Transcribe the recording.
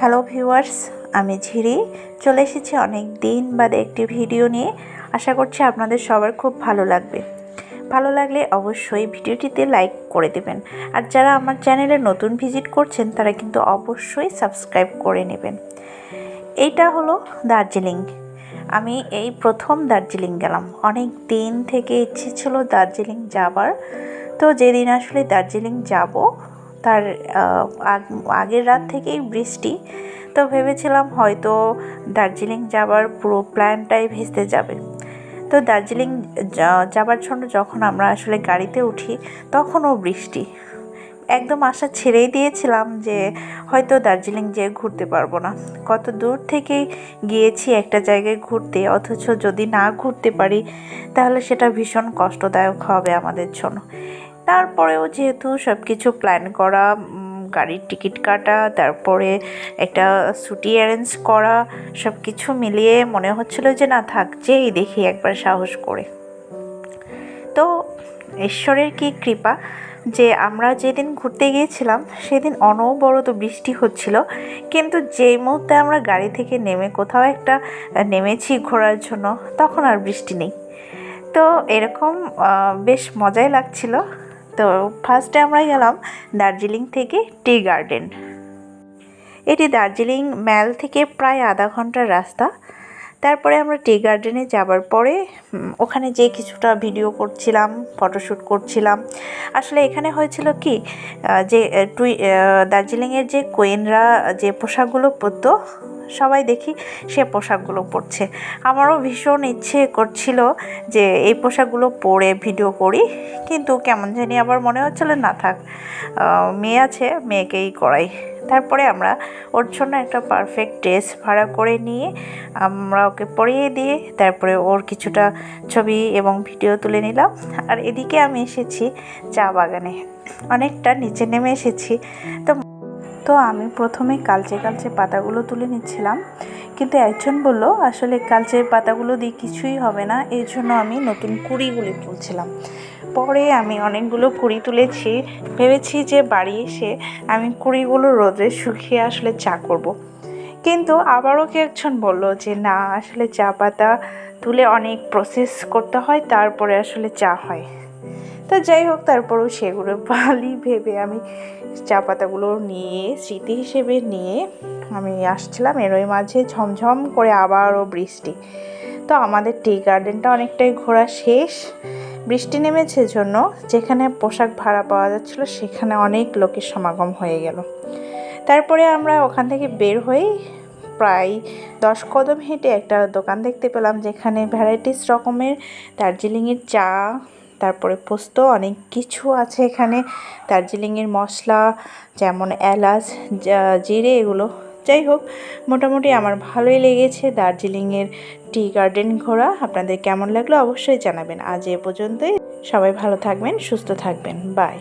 Hello viewers আমি ঝিরি। চলে এসেছি অনেক দিন বাদে একটি ভিডিও নিয়ে। আশা করছি আপনাদের সবার খুব ভালো লাগবে। ভালো লাগলে অবশ্যই ভিডিওটিতে লাইক করে দেবেন। আর যারা আমার চ্যানেলে নতুন ভিজিট করছেন, তারা কিন্তু অবশ্যই সাবস্ক্রাইব করে নেবেন। এইটা হলো দার্জিলিং। আমি এই প্রথম দার্জিলিং গেলাম। অনেক দিন থেকে ইচ্ছে ছিল দার্জিলিং যাবার। তো যেদিন আসলে দার্জিলিং যাব তার আগ- আগের রাত থেকেই বৃষ্টি। তো ভেবেছিলাম হয়তো দার্জিলিং যাবার পুরো প্ল্যানটাই ভেস্তে যাবে। তো দার্জিলিং যাবার জন্য যখন আমরা আসলে গাড়িতে উঠি, তখনও বৃষ্টি। একদম আশা ছেড়েই দিয়েছিলাম যে হয়তো দার্জিলিং যেয়ে ঘুরতে পারব না। কত দূর থেকে গিয়েছি একটা জায়গায় ঘুরতে, অথচ যদি না ঘুরতে পারি, তাহলে সেটা ভীষণ কষ্টদায়ক হবে আমাদের জন্য। তারপরেও যেহেতু সব কিছু প্ল্যান করা গাড়ির টিকিট কাটা, তারপরে একটা ছুটি অ্যারেঞ্জ করা সব কিছু মিলিয়ে মনে হচ্ছিল যে না, থাক, যেই দেখি একবার সাহস করে। তো ঈশ্বরের কি কৃপা যে আমরা যেদিন ঘুরতে গিয়েছিলাম, সেদিন অনবরত বৃষ্টি হচ্ছিল, কিন্তু যেই মুহূর্তে আমরা গাড়ি থেকে নেমে কোথাও একটা নেমেছি ঘোরার জন্য, তখন আর বৃষ্টি নেই। তো এরকম বেশ মজাই লাগছিল। তো ফার্স্টে আমরা গেলাম দার্জিলিং থেকে টি গার্ডেন। এটি দার্জিলিং ম্যাল থেকে প্রায় আধা ঘণ্টার রাস্তা। তারপরে আমরা টি গার্ডেনে যাবার পরে ওখানে যে কিছুটা ভিডিও করছিলাম ফটোশ্যুট করছিলাম, আসলে এখানে হয়েছিল কি যে টুই দার্জিলিংয়ের যে কোয়েনরা, যে পোশাকগুলো পরতো সবাই দেখি সে পোশাকগুলো পরছে। আমারও ভীষণ ইচ্ছে করছিল যে এই পোশাকগুলো পরে ভিডিও করি, কিন্তু কেমন জানি আবার মনে হচ্ছিল না থাক মেয়ে আছে, মেয়েকেই করাই। তারপরে আমরা ওর জন্য একটা পারফেক্ট ড্রেস ভাড়া করে নিয়ে আমরা ওকে পরিয়ে দিয়ে তারপরে ওর কিছুটা ছবি এবং ভিডিও তুলে নিলাম। আর এদিকে আমি এসেছি চা বাগানে। অনেকটা নিচে নেমে এসেছি। তো তো আমি প্রথমে কালচে কালচে পাতাগুলো তুলে নিচ্ছিলাম। কিন্তু একজন বলল, আসলে কালচে পাতাগুলো দিয়ে কিছুই হবে না এই জন্য আমি নতুন কুড়িগুলি তুলছিলাম। পরে আমি অনেকগুলো কুড়ি তুলেছি। ভেবেছি যে বাড়ি এসে আমি কুড়িগুলো রোদে শুকিয়ে আসলে চা করব। কিন্তু আবারও কে একজন বলল যে, না, আসলে চা পাতা তুলে অনেক প্রসেস করতে হয়, তারপরে আসলে চা হয়। তো যাই হোক, তারপরেও সেগুলো ভালোই ভেবে আমি চা পাতাগুলো নিয়ে, স্মৃতি হিসেবে নিয়ে আমি আসছিলাম। এরই মাঝে ঝমঝম করে আবারও বৃষ্টি। তো আমাদের টি গার্ডেনটা অনেকটাই ঘোরা শেষ। বৃষ্টি নেমেছে জন্য যেখানে পোশাক ভাড়া পাওয়া যাচ্ছিল, সেখানে অনেক লোকের সমাগম হয়ে গেল। তারপরে আমরা ওখান থেকে বের হয়ে প্রায় দশ কদম হেঁটে একটা দোকান দেখতে পেলাম, যেখানে ভ্যারাইটিস রকমের দার্জিলিংয়ের চা তারপরে পোস্ত, অনেক কিছু আছে এখানে। দার্জিলিংয়ের মশলা, যেমন এলাচ জিরে, এগুলো। যাই হোক, মোটামুটি আমার ভালোই লেগেছে দার্জিলিংয়ের টি গার্ডেন ঘোরা। আপনাদের কেমন লাগল অবশ্যই জানাবেন। আজ এ পর্যন্তই। সবাই ভালো থাকবেন, সুস্থ থাকবেন। বাই।